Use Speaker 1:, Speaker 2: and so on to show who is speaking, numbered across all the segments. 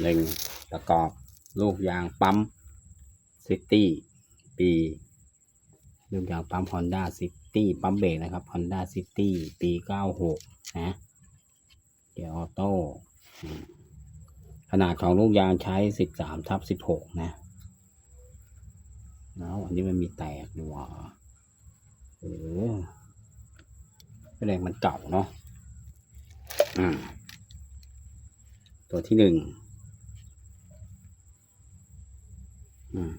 Speaker 1: หนึ่งประกอบลูกยางปั๊มซิตี้ปีลูกยางปั๊ม Honda City ปั๊มเบรกนะครับ Honda City ปี 96 นะเกียร์ออโต้ขนาดของลูกยางใช้ 13ทับ16 นะแล้วอันนี้มันมีแตกดีว่าเออแสดงมันเก่าเนาะอืมตัวที่หนึ่ง อืม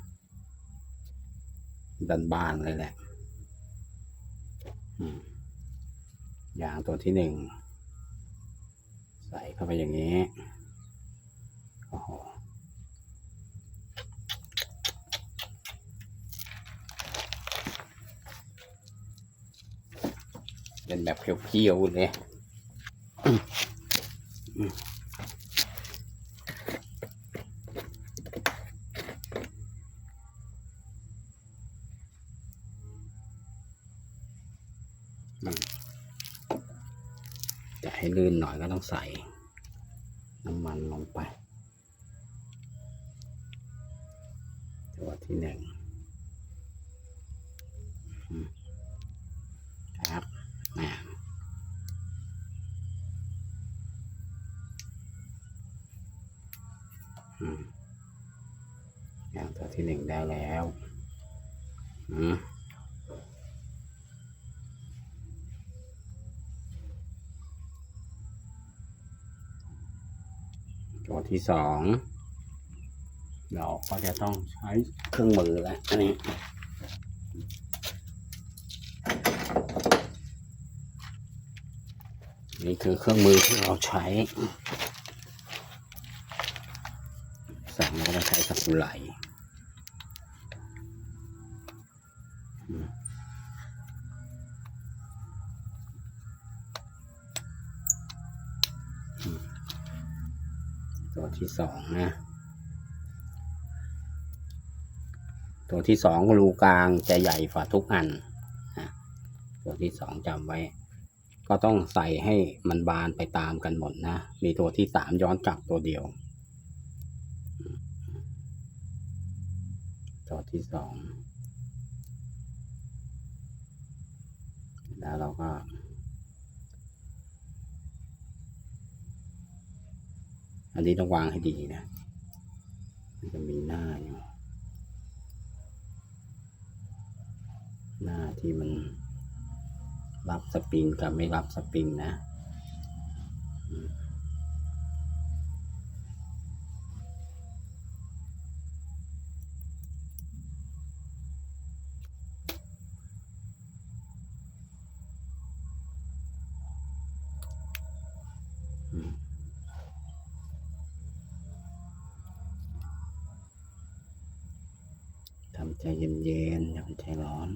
Speaker 1: บานเลยแหละอืมยางตัวที่หนึ่ง ใส่เข้าไปอย่างนี้ โอ้โหเป็นแบบเพียวๆเลย ให้ลื่นหน่อยก็ต้องใส่ น้ำมันลงไปตัวที่หนึ่งครับมาอืมอย่างตัวที่หนึ่งได้แล้ว อืม ตัวที่สองเราก็จะต้องใช้เครื่องมือแล้วอันนี้นี่คือเครื่องมือที่เราใช้สั่งเราจะใช้สับไหล ตัวที่สองนะ ตัวที่สองรูกลางจะใหญ่กว่าทุกอันนะตัวที่สองจำไว้ ก็ต้องใส่ให้มันบานไปตามกันหมดนะ มีตัวที่สามย้อนกลับตัวเดียว ตัวที่สองแล้วเราก็ อันนี้ต้องวางให้ดีนะ มันจะมีหน้าอยู่ หน้าที่มันรับสปริงกับไม่รับสปริงนะอืมอืมทำ ใจเย็นๆอย่าไปใจร้อน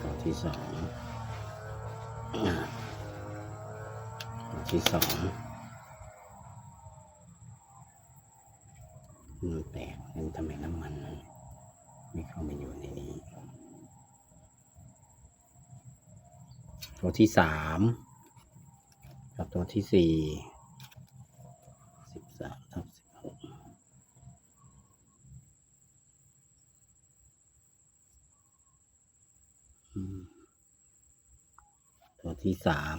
Speaker 1: ตัวที่สองตัวที่สองมันแตกมันทำไมน้ำมันมันไม่เข้ามาอยู่ในนี้ ตัวที่สามกับตัวที่สี่สิบสามทับสิบหก อืม ตัวที่สาม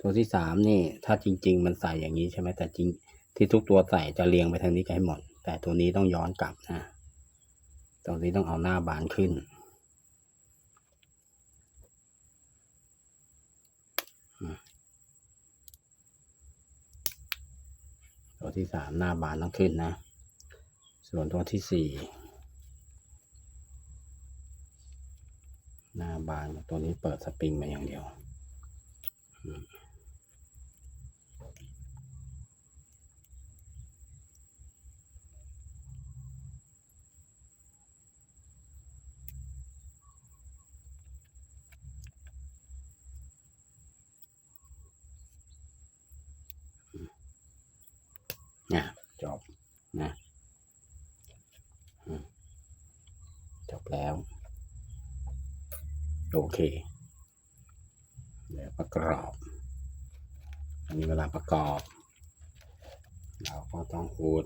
Speaker 1: ตัวที่สามนี่ ถ้าจริง ๆ มันใส่อย่างนี้ใช่ไหมแต่จริง ที่ทุกตัวใส่จะเรียงไปทางนี้กันให้หมด แต่ตัวนี้ต้องย้อนกลับนะตัวนี้ต้องเอาหน้าบานขึ้นตัวที่สามหน้าบานต้องขึ้นนะ ส่วนตัวที่สี่หน้าบานตัวนี้เปิดสปริงมาอย่างเดียว นะจบนะอืมจบแล้ว โอเคเดี๋ยวประกอบอันนี้เว ลาประกอบ เราก็ต้องขูด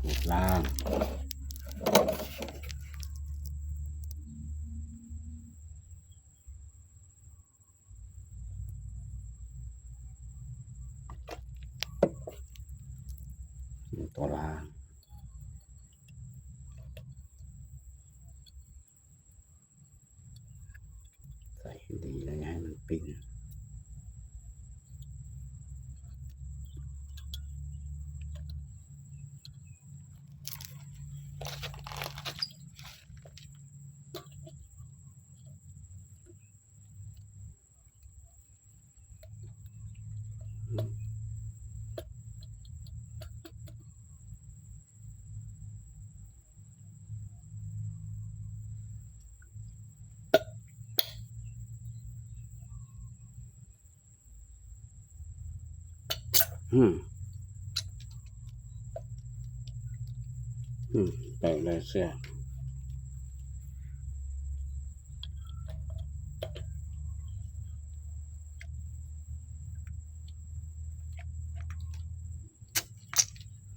Speaker 1: ขูดล่างตัวล่างใส่ให้ดีแล้วอย่าให้มันปิ้ง อืมอืมแปะเลยเสื้อ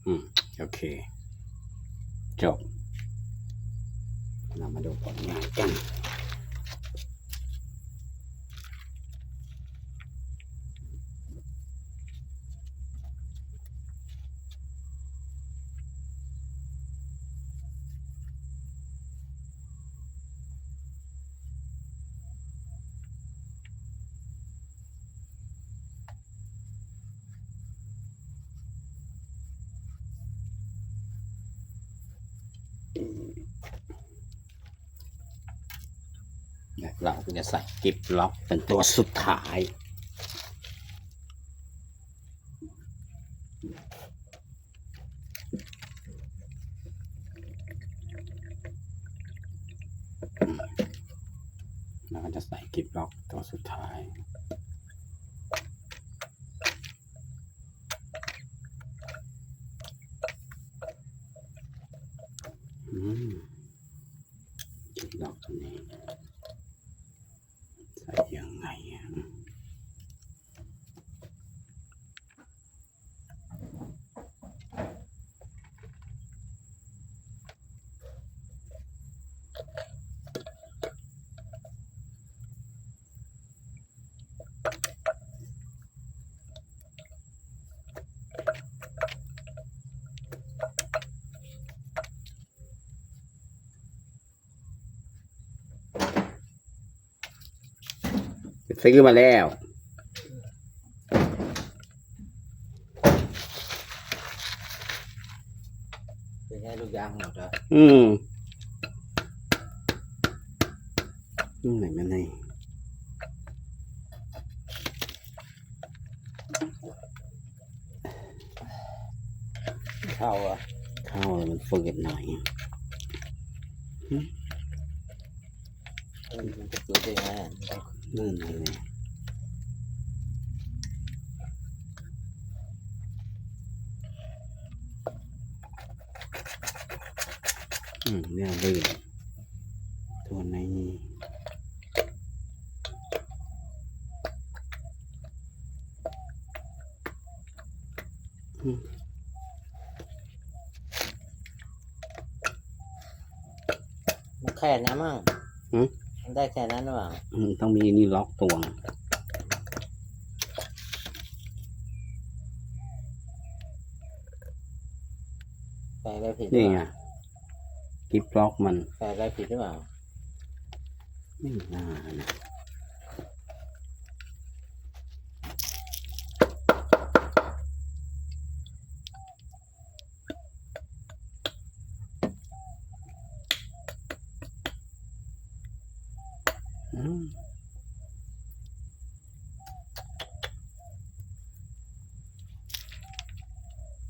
Speaker 1: อืม โอเค จบเรามาดูผลงานกัน เราก็จะใส่กิบล็อกเป็นตัวสุดท้าย เราก็จะใส่กิบล็อกตัวสุดท้ายอืมกิบล็อกตัวนี้ ใส่ยังไงอะ ซื้อมาแล้ว
Speaker 2: เป็นไงลูกยางหมดอะ
Speaker 1: อืมอืมไหนมันไหน
Speaker 2: เข้าอะ
Speaker 1: เข้าแล้วมันฝืดหน่อย
Speaker 2: มันจะตัวได้ไงอะมันต้อง
Speaker 1: ลื่นเลยอืมเนี่ยเลื่นตัวในนี่อืม
Speaker 2: มันแค่นั้มั้ง
Speaker 1: หืม
Speaker 2: ได้แค่นั้นหรือเปล่า
Speaker 1: อืมต้องมีนี่ล็อกตัว
Speaker 2: ใส่อะไรผิดหรือ
Speaker 1: นี่
Speaker 2: เป
Speaker 1: ไง
Speaker 2: ล่า
Speaker 1: กิฟล็อกมัน
Speaker 2: ใส่อะไรผิดหรือเปล่า
Speaker 1: ไม่น่านะ อืม